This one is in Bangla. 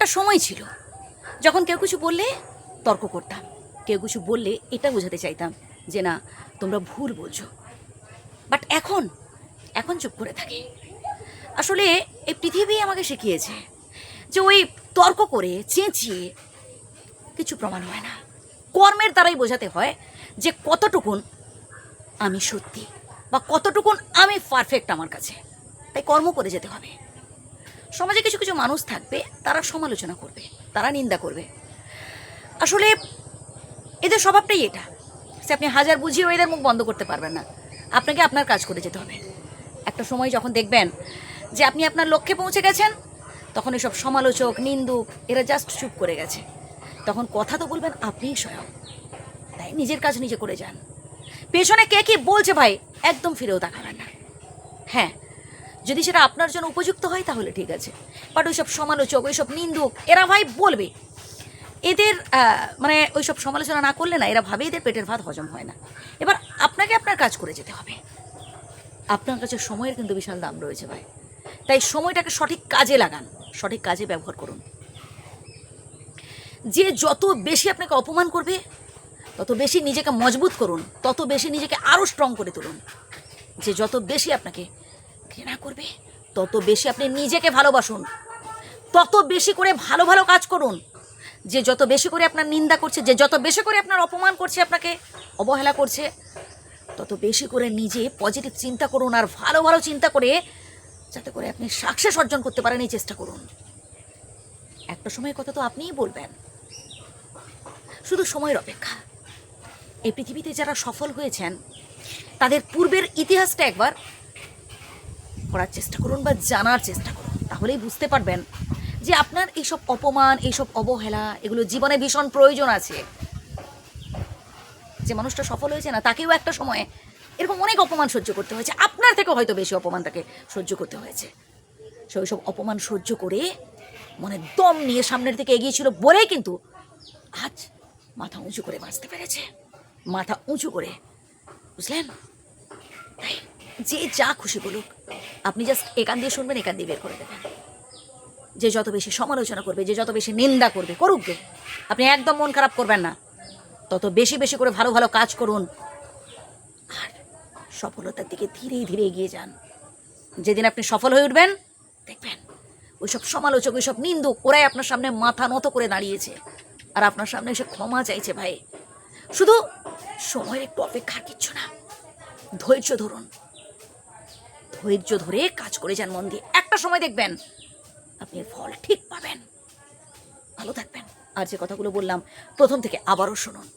একটা সময় ছিল, যখন কেউ কিছু বললে তর্ক করতাম। কেউ কিছু বললে এটা বোঝাতে চাইতাম যে না, তোমরা ভুল বলছো। বাট এখন এখন চুপ করে থাকি। আসলে এই পৃথিবী আমাকে শিখিয়েছে যে ওই তর্ক করে চেঁচিয়ে কিছু প্রমাণ হয় না। কর্মের দ্বারাই বোঝাতে হয় যে কতটুকুন আমি সত্যি বা কতটুকুন আমি পারফেক্ট আমার কাছে। তাই কর্ম করে যেতে হবে। সমাজে কিছু কিছু মানুষ থাকবে, তারা সমালোচনা করবে, তারা নিন্দা করবে। আসলে এদের স্বভাবটাই এটা। সে আপনি হাজার বুঝিয়েও এদের মুখ বন্ধ করতে পারবেন না। আপনাকে আপনার কাজ করে যেতে হবে। একটা সময় যখন দেখবেন যে আপনি আপনার লক্ষ্যে পৌঁছে গেছেন, তখন এসব সমালোচক নিন্দুক এরা জাস্ট চুপ করে গেছে। তখন কথা তো বলবেন আপনিই স্বয়ং। তাই নিজের কাজ নিজে করে যান। পেছনে কে কি বলছে ভাই, একদম ফিরেও তাকাবেন না। হ্যাঁ যদি সেটা আপনার জন্য উপযুক্ত হয়, তাহলে ঠিক আছে। বাট ওইসব সমালোচক, ওইসব নিন্দুক, এরা ভাই বলবে। এদের মানে ওইসব সমালোচনা না করলে না, এরা ভাবে এদের পেটের ভাত হজম হয় না। এবার আপনাকে আপনার কাজ করে যেতে হবে। আপনার কাছে সময়ের কিন্তু বিশাল দাম রয়েছে ভাই। তাই সময়টাকে সঠিক কাজে লাগান, সঠিক কাজে ব্যবহার করুন। যে যত বেশি আপনাকে অপমান করবে, তত বেশি নিজেকে মজবুত করুন, তত বেশি নিজেকে আরও স্ট্রং করে তুলুন। যে যত বেশি আপনাকে ঘৃণা করবে? তত বেশি আপনি নিজেকে ভালোবাসুন। তত বেশি করে ভালো ভালো কাজ করুন। যে যত বেশি করে আপনার নিন্দা করছে, যে যত বেশি করে আপনার অপমান করছে, আপনাকে অবহেলা করছে, তত বেশি করে নিজে পজিটিভ চিন্তা করুন আর ভালো ভালো চিন্তা করে যাতে করে আপনি সাকসেস অর্জন করতে পারেন, এই চেষ্টা করুন। একটা সময় কথা তো আপনিই বলবেন। শুধু সময়ের অপেক্ষা। এই পৃথিবীতে যারা সফল হয়েছেন, তাদের পূর্বের ইতিহাসটা একবার পড়ার চেষ্টা করুন বা জানার চেষ্টা করুন, তাহলেই বুঝতে পারবেন যে আপনার এইসব অপমান, এইসব অবহেলা, এগুলো জীবনে ভীষণ প্রয়োজন আছে। যে মানুষটা সফল হয়েছে না, তাকেও একটা সময়ে এরকম অনেক অপমান সহ্য করতে হয়েছে। আপনার থেকেও হয়তো বেশি অপমান তাকে সহ্য করতে হয়েছে। সে ওইসব অপমান সহ্য করে মনে দম নিয়ে সামনের দিকে এগিয়েছিল বলেই কিন্তু আজ মাথা উঁচু করে বাঁচতে পেরেছে। মাথা উঁচু করে, বুঝলেন? যে যা খুশি বলুক আপনি জাস্ট একান দিয়ে শুনবেন একান দিয়ে বের করে দেবেন। যে যত বেশি সমালোচনা করবে, যে যত বেশি নিন্দা করবে, করুক গে। আপনি একদম মন খারাপ করবেন না। তত বেশি বেশি করে ভালো ভালো কাজ করুন। আর সফলতার দিকে ধীরে ধীরে এগিয়ে যান। যেদিন আপনি সফল হয়ে উঠবেন, দেখবেন ওইসব সমালোচক, ওইসব নিন্দুক ওরাই আপনার সামনে মাথা নত করে দাঁড়িয়েছে। আর আপনার সামনে এসে ক্ষমা চাইছে ভাই। শুধু সময়ের একটু অপেক্ষার কিচ্ছু না। ধৈর্য ধরুন। ধৈর্য ধরে কাজ করে যান মন দিয়ে। একটা সময় দেখবেন আপনি ফল ঠিক পাবেন। ভালো থাকবেন। আর যে কথাগুলো বললাম, প্রথম থেকে আবারও শুনুন।